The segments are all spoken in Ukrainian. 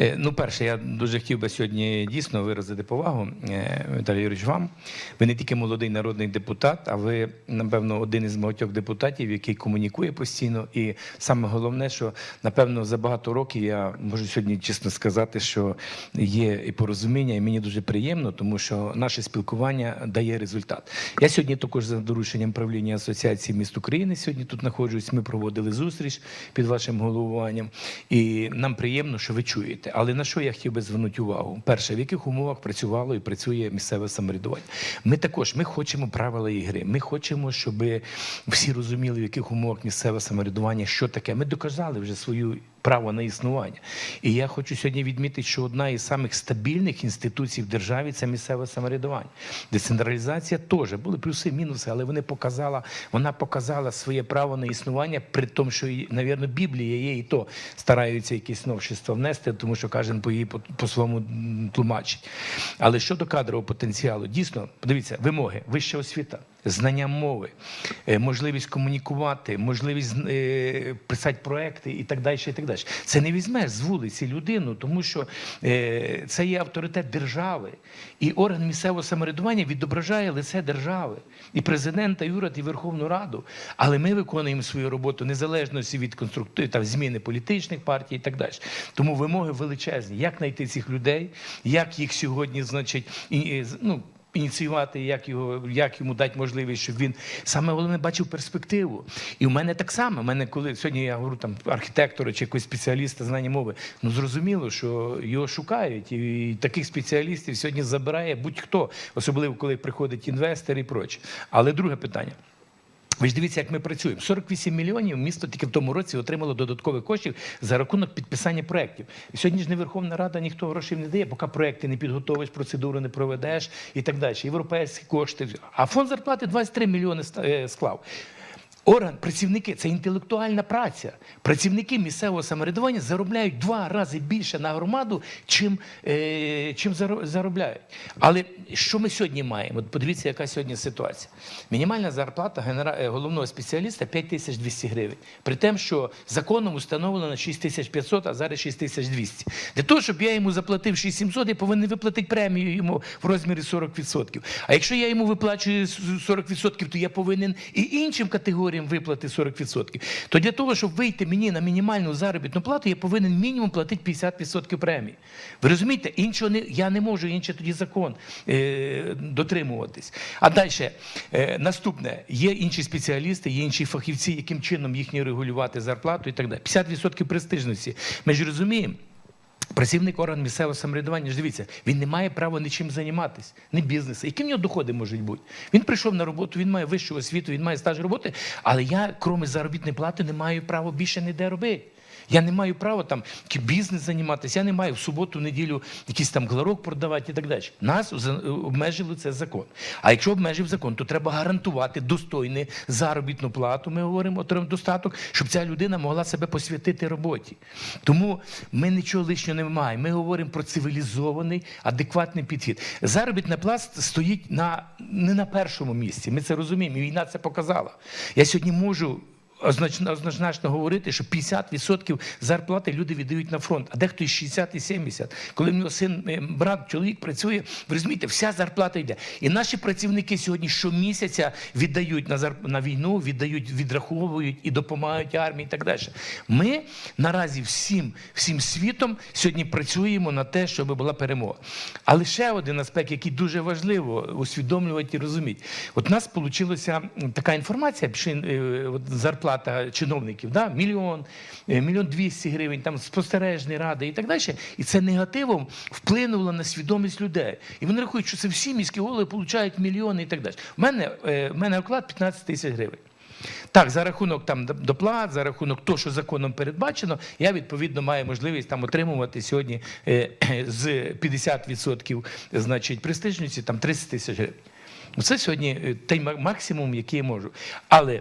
Е, Ну, перше, я дуже хотів би сьогодні дійсно виразити повагу, е, Віталій Юрійович, вам. Ви не тільки молодий народний депутат, а ви, напевно, один із багатьох депутатів, який комунікує постійно. І саме головне, що напевно за багато років я можу сьогодні чесно сказати, що є і порозуміння, і мені дуже приємно, тому що наше спілкування дає результат. Я сьогодні також за дорученням правління Асоціації міст України сьогодні тут знаходжусь. Ми проводили зустріч під вашим головуванням, і нам приємно, що ви чуєте. Але на що я хотів би звернути увагу? Перше, в яких умовах працювало і працює місцеве самоврядування? Ми також ми хочемо правила ігри. Ми хочемо, щоб всі розуміли, в яких умовах місцеве самоврядування, що таке. Ми доказали вже свою право на існування. І я хочу сьогодні відмітити, що одна із самих стабільних інституцій в державі це місцеве самоврядування. Децентралізація теж були плюси, мінуси, але вони показала, вона показала своє право на існування, при тому, що, навірно, Біблія є і то стараються якісь новшества внести, тому що кожен по її по, своєму тлумачить. Але щодо кадрового потенціалу, дійсно, подивіться, вимоги, вища освіта, знання мови, е, можливість комунікувати, можливість е, писати проекти і так далі. І так далі. Це не візьмеш з вулиці людину, тому що е, це є авторитет держави. І орган місцевого самоврядування відображає лице держави, і президента, і уряд, і Верховну Раду. Але ми виконуємо свою роботу незалежно від конструктив, там, зміни політичних партій і так далі. Тому вимоги величезні. Як знайти цих людей, як їх сьогодні, значить, і, ну, ініціювати, як його, як йому дати можливість, щоб він саме головне бачив перспективу. І в мене так само. У мене, коли сьогодні я говорю там архітектора чи якогось спеціаліста знання мови, ну зрозуміло, що його шукають, і таких спеціалістів сьогодні забирає будь-хто, особливо коли приходить інвестор і проче. Але друге питання. Ви ж дивіться, як ми працюємо. 48 мільйонів місто тільки в тому році отримало додаткових коштів за рахунок підписання проєктів. І сьогодні ж не Верховна Рада ніхто грошей не дає, поки проєкти не підготовиш, процедуру не проведеш і так далі. Європейські кошти. А фонд зарплати 23 мільйони е, склав. Орган, працівники це інтелектуальна праця. Працівники місцевого самоврядування заробляють два рази більше на громаду, чим, е, чим заробляють. Але що ми сьогодні маємо? От подивіться, яка сьогодні ситуація. Мінімальна зарплата генера... е, головного спеціаліста 5200 гривень. При тому, що законом установлено 6500, а зараз 6200. Для того, щоб я йому заплатив 6700, я повинен виплатити премію йому в розмірі 40%. А якщо я йому виплачую 40%, то я повинен і іншим категоріям виплати 40%. То для того, щоб вийти мені на мінімальну заробітну плату, я повинен мінімум платити 50% премії. Ви розумієте, іншого не я не можу, інший тоді закон е, дотримуватись. А далі е, наступне: є інші спеціалісти, є інші фахівці, яким чином їхні регулювати зарплату і так далі. 50% престижності. Ми ж розуміємо. Працівник орган місцевого самоврядування, ж дивіться, він не має права нічим займатися, не бізнес. Які в нього доходи можуть бути? Він прийшов на роботу, він має вищу освіту, він має стаж роботи, але я, крім заробітної плати, не маю права більше ніде робити. Я не маю права там бізнес займатися, я не маю в суботу, неділю якийсь там гларок продавати і так далі. Нас обмежили це закон. А якщо обмежив закон, то треба гарантувати достойну заробітну плату. Ми говоримо отримав достаток, щоб ця людина могла себе посвятити роботі. Тому ми нічого лишнього не маємо. Ми говоримо про цивілізований, адекватний підхід. Заробітна плата стоїть на не на першому місці. Ми це розуміємо. і Війна це показала. Я сьогодні можу однозначно говорити, що 50% зарплати люди віддають на фронт, а дехто і 60 і 70. Коли в нього син, е, брат, чоловік працює, ви розумієте, вся зарплата йде. І наші працівники сьогодні щомісяця віддають на зар- на війну, віддають, відраховують і допомагають армії і так далі. Ми наразі всім, всім світом сьогодні працюємо на те, щоб була перемога. Але ще один аспект, який дуже важливо усвідомлювати і розуміти. От у нас вийшла така інформація, пішли, е, от зарплата чиновників, да? мільйон, е, мільйон двісті гривень, там спостережні ради і так далі. І це негативом вплинуло на свідомість людей. І вони рахують, що це всі міські голови отримують мільйони і так далі. У мене, е, в мене оклад 15 тисяч гривень. Так, за рахунок там доплат, за рахунок того, що законом передбачено, я відповідно маю можливість там отримувати сьогодні е, з 50% значить престижності там 30 тисяч гривень. Це сьогодні той максимум, який я можу. Але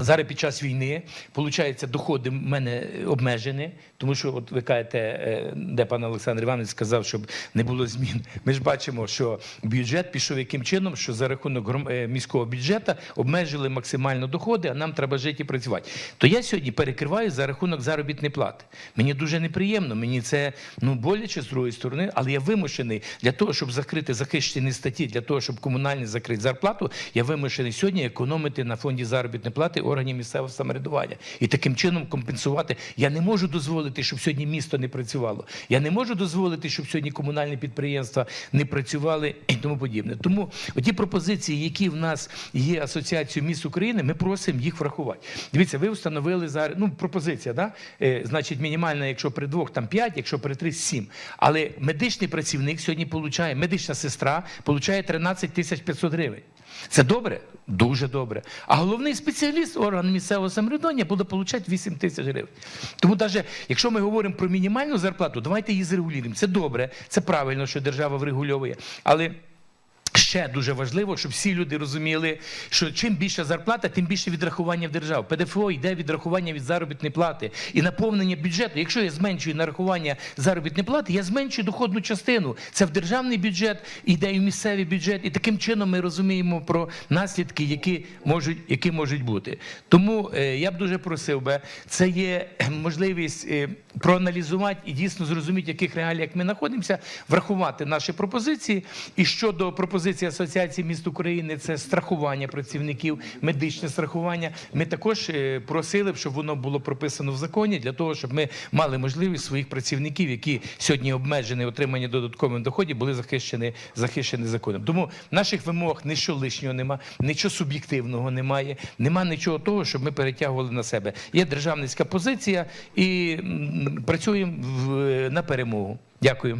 Зараз під час війни, виходить, доходи в мене обмежені, тому що от ви кажете, е, де пан Олександр Іванович сказав, щоб не було змін. Ми ж бачимо, що бюджет пішов яким чином, що за рахунок е, міського бюджету обмежили максимально доходи, а нам треба жити і працювати. То я сьогодні перекриваю за рахунок заробітної плати. Мені дуже неприємно, мені це ну боляче з другої сторони, але я вимушений для того, щоб закрити захищені статті, для того, щоб комунальні закрити зарплату, я вимушений сьогодні економити на фонді заробітної плати органів місцевого самоврядування і таким чином компенсувати. Я не можу дозволити, щоб сьогодні місто не працювало. Я не можу дозволити, щоб сьогодні комунальні підприємства не працювали і тому подібне. Тому оті пропозиції, які в нас є асоціацією міст України, ми просимо їх врахувати. Дивіться, ви встановили зараз ну пропозиція, да? Е, значить, мінімальна, якщо при двох там 5, якщо при три 7. Але медичний працівник сьогодні получає, медична сестра получає 13 тисяч 500 гривень. Це добре? Дуже добре. А головний спеціаліст органу місцевого самоврядування буде отримати 8 тисяч гривень. Тому навіть якщо ми говоримо про мінімальну зарплату, давайте її зрегулюємо. Це добре, це правильно, що держава врегульовує. Але Ще дуже важливо, щоб всі люди розуміли, що чим більша зарплата, тим більше відрахування в державу. ПДФО йде відрахування від заробітної плати і наповнення бюджету. Якщо я зменшую нарахування заробітної плати, я зменшую доходну частину. Це в державний бюджет, йде і в місцевий бюджет, і таким чином ми розуміємо про наслідки, які можуть, які можуть бути. Тому е, я б дуже просив би, це є е, можливість е, проаналізувати і дійсно зрозуміти, в яких реаліях ми знаходимося, врахувати наші пропозиції. І щодо пропозиції Асоціації міст України, це страхування працівників, медичне страхування. Ми також е, просили б, щоб воно було прописано в законі для того, щоб ми мали можливість своїх працівників, які сьогодні обмежені отримання додаткових доходів, були захищені, захищені законом. Тому наших вимог нічого лишнього нема, нічого суб'єктивного немає, нема нічого того, щоб ми перетягували на себе. Є державницька позиція і працюємо в- на перемогу. Дякую.